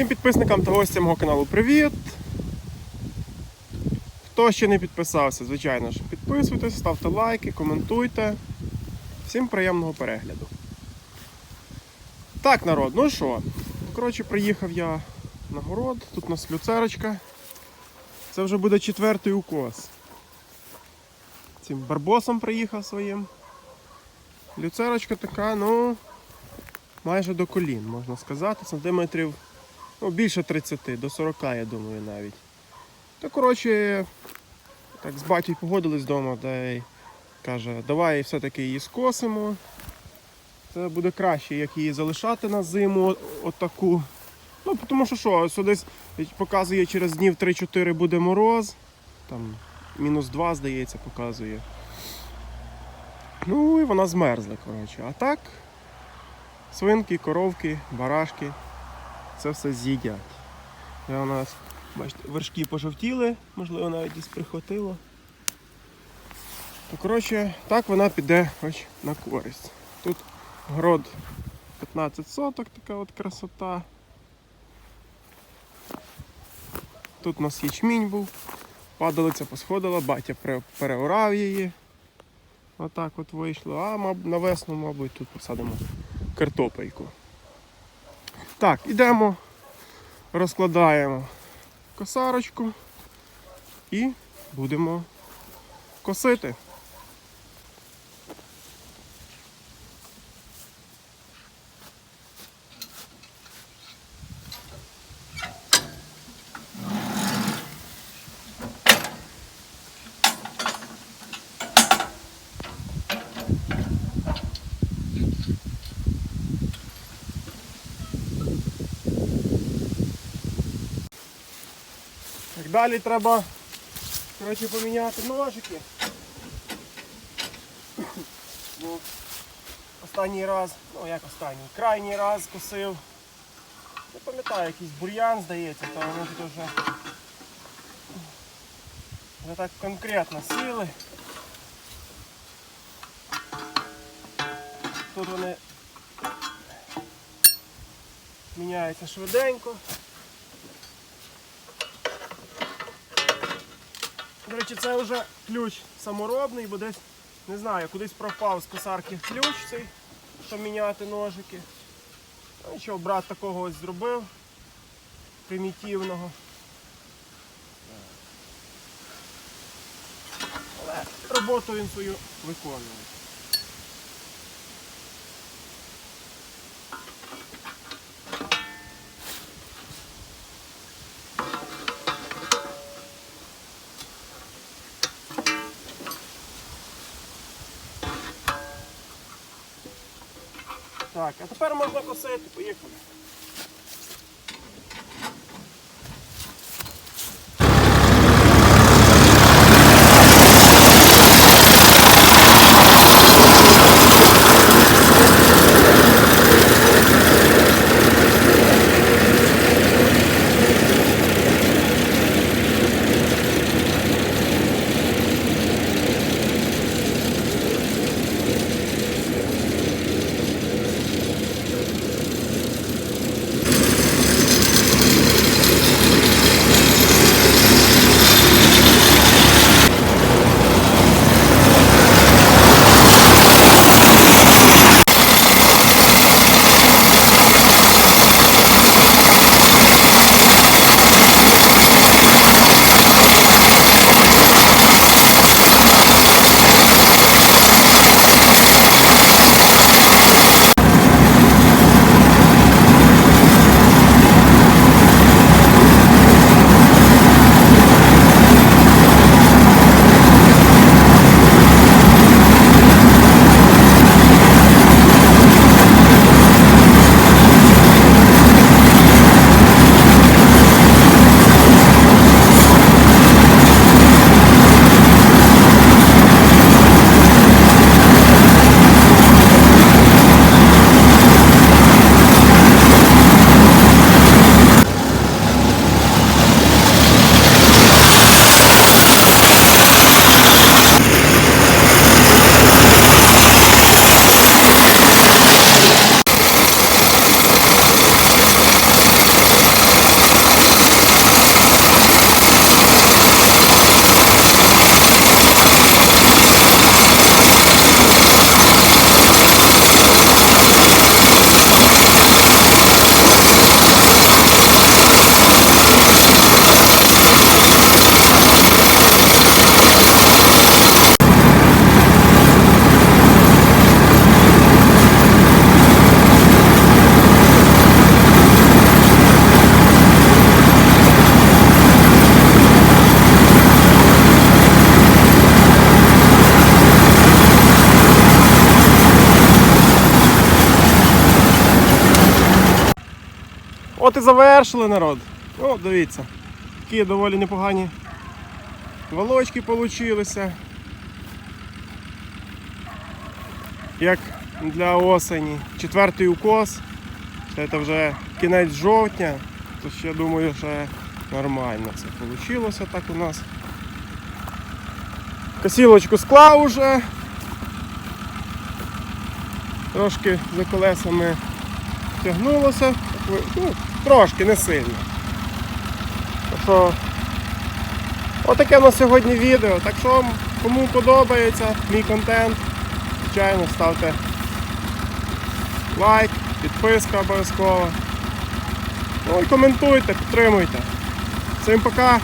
Всім підписникам та гостям мого каналу привіт! Хто ще не підписався, звичайно ж, підписуйтесь, ставте лайки, коментуйте. Всім приємного перегляду. Так, народ, ну що? Коротше, приїхав я на город, тут у нас люцерочка. Це вже буде четвертий укос. Цим барбосом приїхав своїм. Люцерочка така, ну, майже до колін, можна сказати, сантиметрів ну, більше 30, до 40, я думаю, навіть. Та коротше, так з батьком погодились вдома, де й каже, давай все-таки її скосимо. Це буде краще, як її залишати на зиму отаку. Ну, тому що що, ось десь показує через днів 3-4 буде мороз. Там мінус 2, здається, показує. Ну і вона змерзла, коротше. А так, свинки, коровки, барашки, це все з'їдять. У нас, бачите, вершки пожовтіли, можливо, навіть десь прихватило. То, коротше, так вона піде ось на користь. Тут город 15 соток, така от красота. Тут у нас ячмінь був, падалиця посходила, батя переорав її. Отак от вийшло. А на весну, мабуть, тут посадимо картопельку. Так, ідемо, розкладаємо косарочку і будемо косити. Далі треба коротше, поміняти ножики. Бо останній раз, ну як останній, крайній раз косив. Не пам'ятаю, якийсь бур'ян, здається, то вони тут вже, вже так конкретно сіли. Тут вони міняються швиденько. До речі, це вже ключ саморобний, бо десь, не знаю, кудись пропав з косарки ключ цей, щоб міняти ножики. Ну нічого, брат такого ось зробив примітивного. Але роботу він свою виконує. Так, а тепер можна косити, поїхали. От і завершили народ. О, дивіться. Такі доволі непогані волочки получилися. Як для осені. Четвертий укос. Це вже кінець жовтня. То ще думаю, що нормально це вийшло так у нас. Косілочку склав уже. Трошки за колесами тягнулося. Ну, трошки, не сильно. Так що, отаке у нас сьогодні відео. Так що, кому подобається мій контент, звичайно, ставте лайк, підписка обов'язково. Ну і коментуйте, підтримуйте. Всім пока!